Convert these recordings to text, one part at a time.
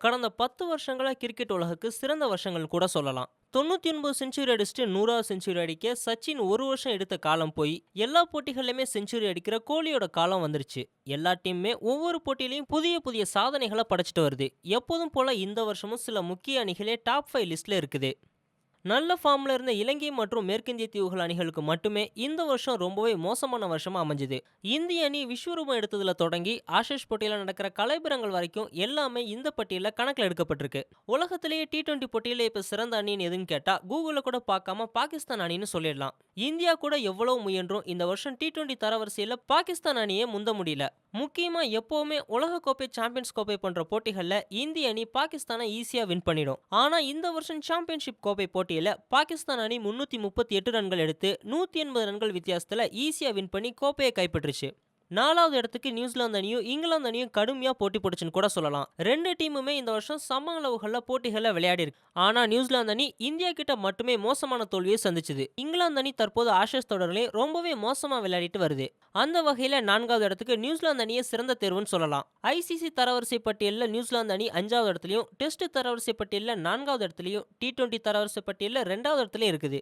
கடந்த பத்து வருஷங்களா கிரிக்கெட் உலகுக்கு சிறந்த வருஷங்கள் கூட சொல்லலாம். தொண்ணூத்தி ஒன்பது செஞ்சுரி அடிச்சுட்டு நூறாவது செஞ்சுரி அடிக்க சச்சின் ஒரு வருஷம் எடுத்த காலம் போய் எல்லா போட்டிகள்லையுமே செஞ்சுரி அடிக்கிற கோலியோட காலம் வந்துருச்சு. எல்லா டீமுமே ஒவ்வொரு போட்டியிலையும் புதிய புதிய சாதனைகளை படைச்சிட்டு வருது. எப்போதும் போல இந்த வருஷமும் சில முக்கிய அணிகளே டாப் ஃபைவ் லிஸ்ட்ல இருக்குது. நல்ல ஃபார்ம்ல இருந்த இலங்கை மற்றும் மேற்கிந்திய தீவுகள் அணிகளுக்கு மட்டுமே இந்த வருஷம் ரொம்பவே மோசமான வருஷமா அமைஞ்சுது. இந்திய அணி விஸ்வரூபம் எடுத்ததுல தொடங்கி ஆஷிஷ் போட்டியில நடக்கிற கலைபுரங்கள் வரைக்கும் எல்லாமே இந்த பட்டியலில் கணக்கில் எடுக்கப்பட்டிருக்கு. உலகத்திலேயே டி டுவெண்ட்டி போட்டியில இப்ப சிறந்த அணின்னு எதுன்னு கேட்டா கூகுளில் கூட பார்க்காம பாகிஸ்தான் அணின்னு சொல்லிடலாம். இந்தியா கூட எவ்வளவு முயன்றும் இந்த வருஷம் டி டுவெண்ட்டி தரவரிசையில பாகிஸ்தான் அணியே முந்த முடியல. முக்கியமா எப்பவுமே உலக கோப்பை சாம்பியன்ஸ் கோப்பை போன்ற போட்டிகளில் இந்திய அணி பாகிஸ்தானை ஈஸியா வின் பண்ணிடும். ஆனா இந்த வருஷம் சாம்பியன்ஷிப் கோப்பை போட்டியில பாகிஸ்தான் அணி முன்னூத்தி முப்பத்தி எட்டு ரன்கள் எடுத்து நூத்தி எண்பது ரன்கள் வித்தியாசத்துல ஈஸியா வின் பண்ணி கோப்பையை கைப்பற்றுச்சு. நாலாவது இடத்துக்கு நியூசிலாந்து அணியும் இங்கிலாந்து அணியும் கடுமையா போட்டி பிடிச்சுன்னு கூட சொல்லலாம். ரெண்டு டீமுமே இந்த வருஷம் சம அளவுகளில் போட்டிகளில் விளையாடி இருக்கு. ஆனா நியூசிலாந்து அணி இந்தியா கிட்ட மட்டுமே மோசமான தோல்வியை சந்திச்சுது. இங்கிலாந்து அணி தற்போது ஆஷஸ் தொடரிலே ரொம்பவே மோசமா விளையாடிட்டு வருது. அந்த வகையில நான்காவது இடத்துக்கு நியூசிலாந்து அணியை சிறந்த தேர்வுன்னு சொல்லலாம். ஐசிசி தரவரிசை பட்டியலில் நியூசிலாந்து அணி அஞ்சாவது இடத்துலையும் டெஸ்ட் தரவரிசை பட்டியலில் நான்காவது இடத்துலையும் டி டுவெண்ட்டி தரவரிசை பட்டியலில் ரெண்டாவது இடத்துலையும் இருக்குது.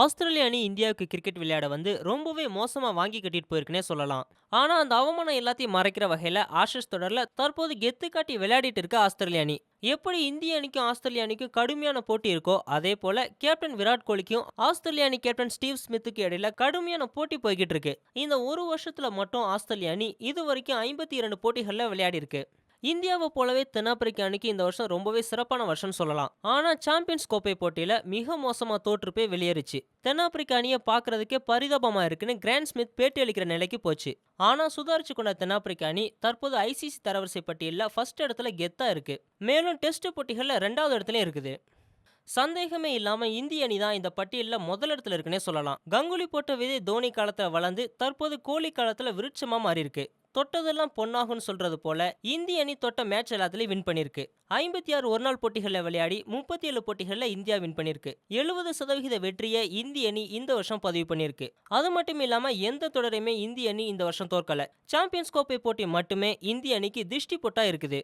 ஆஸ்திரேலிய அணி இந்தியாவுக்கு கிரிக்கெட் விளையாட வந்து ரொம்பவே மோசமாக வாங்கி கட்டிட்டு போயிருக்குன்னே சொல்லலாம். ஆனால் அந்த அவமானம் எல்லாத்தையும் மறைக்கிற வகையில் ஆஷஸ் தொடரில் தற்போது கெத்து காட்டி விளையாடிட்டு இருக்க ஆஸ்திரேலிய அணி. எப்படி இந்திய அணிக்கும் ஆஸ்திரேலிய அணிக்கும் கடுமையான போட்டி இருக்கோ அதே போல கேப்டன் விராட் கோலிக்கும் ஆஸ்திரேலிய அணி கேப்டன் ஸ்டீவ் ஸ்மித்துக்கு இடையில கடுமையான போட்டி போய்கிட்டு இருக்கு. இந்த ஒரு வருஷத்துல மட்டும் ஆஸ்திரேலிய அணி இது வரைக்கும் ஐம்பத்தி இரண்டு போட்டிகளில் விளையாடி இருக்கு. இந்தியாவை போலவே தென்னாப்பிரிக்க அணிக்கு இந்த வருஷம் ரொம்பவே சிறப்பான வருஷம்னு சொல்லலாம். ஆனா சாம்பியன்ஸ் கோப்பை போட்டியில மிக மோசமா தோற்று போய் வெளியேறிச்சு. தென்னாப்பிரிக்க அணியை பார்க்கறதுக்கே பரிதாபமா இருக்குன்னு கிராண்ட் ஸ்மித் பேட்டி அளிக்கிற நிலைக்கு போச்சு. ஆனா சுதாரிச்சு கொண்ட தென்னாப்பிரிக்க அணி தற்போது ஐசிசி தரவரிசை பட்டியலில் ஃபர்ஸ்ட் இடத்துல கெத்தா இருக்கு. மேலும் டெஸ்ட் போட்டிகள்ல ரெண்டாவது இடத்துல இருக்குது. சந்தேகமே இல்லாம இந்திய அணி தான் இந்த பட்டியலில் முதலிடத்துல இருக்குன்னே சொல்லலாம். கங்குலி போட்ட விதை தோனி காலத்துல வளர்ந்து தற்போது கோலி காலத்துல விருட்சமா மாறி இருக்கு தொட்டதெல்லாம் பொன்னாகும்னு சொல்றது போல இந்திய அணி தொட்ட மேட்ச் எல்லாத்துலயும் வின் பண்ணிருக்கு ஐம்பத்தி ஆறு ஒருநாள் போட்டிகளில் விளையாடி முப்பத்தி ஏழு போட்டிகளில் இந்தியா வின் பண்ணிருக்கு எழுபது சதவிகித வெற்றியை இந்திய அணி இந்த வருஷம் பதிவு பண்ணியிருக்கு. அது மட்டும் இல்லாமல் எந்த தொடரையுமே இந்திய அணி இந்த வருஷம் தோற்கல. சாம்பியன்ஸ் கோப்பை போட்டி மட்டுமே இந்திய அணிக்கு திஷ்டி போட்டா இருக்குது.